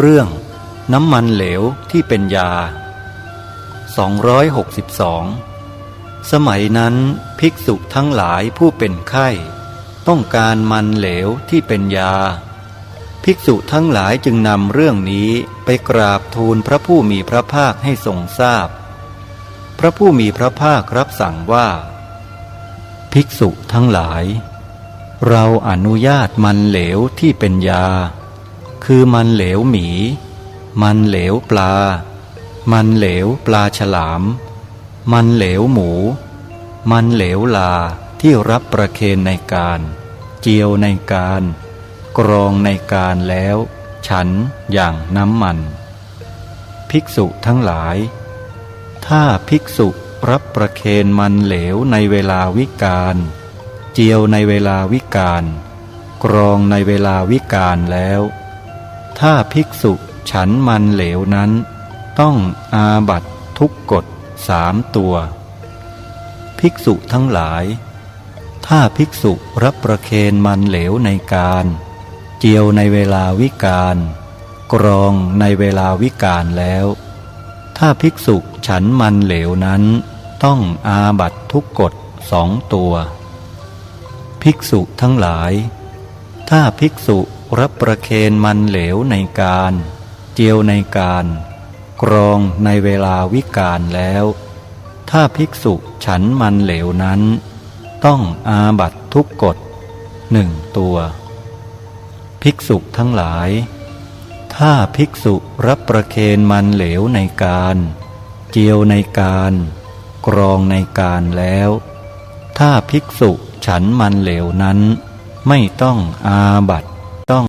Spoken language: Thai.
เรื่องน้ำมันเหลวที่เป็นยา 262 สมัยนั้นภิกษุทั้งหลายผู้เป็นไข้ ต้องการมันเหลวที่เป็นยา ภิกษุทั้งหลายจึงนำเรื่องนี้ไปกราบทูลพระผู้มีพระภาคให้ทรงทราบพพระผู้มีพระภาครับสั่งว่า ภิกษุทั้งหลาย เราอนุญาตมันเหลวที่เป็นยา คือมันเหลวหมี มันเหลวปลา มันเหลวปลาฉลาม มันเหลวหมู มันเหลวลาที่รับประเคนในการ เจียวในการ กรองในการแล้ว ฉันอย่างน้ำมัน ภิกษุทั้งหลาย ถ้าภิกษุรับประเคนมันเหลวในเวลาวิกาลเจียวในเวลาวิกาลกรองในเวลาวิกาลแล้ว ถ้าภิกษุฉันมันเหลวนั้น ต้องอาบัตทุกกฎสามตัว ภิกษุทั้งหลาย ถ้าภิกษุรับประเคนมันเหลวในการ เจียวในเวลาวิกาลกรองในเวลาวิกาลแล้ว ถ้าภิกษุฉันมันเหลวนั้น ต้องอาบัตทุกกฎสองตัว ภิกษุทั้งหลาย ถ้าภิกษุ รับประเคนมันเหลวในการ เจียวในการ กรองในเวลาวิกาลแล้ว ถ้าภิกษุฉันมันเหลวนั้น ต้องอาบัตทุกกฎหนึ่งตัว ภิกษุทั้งหลาย ถ้าภิกษุรับประเคนมันเหลวในการ เจียวในการ กรองในการแล้ว ถ้าภิกษุฉันมันเหลวนั้นไม่ต้องอาบัต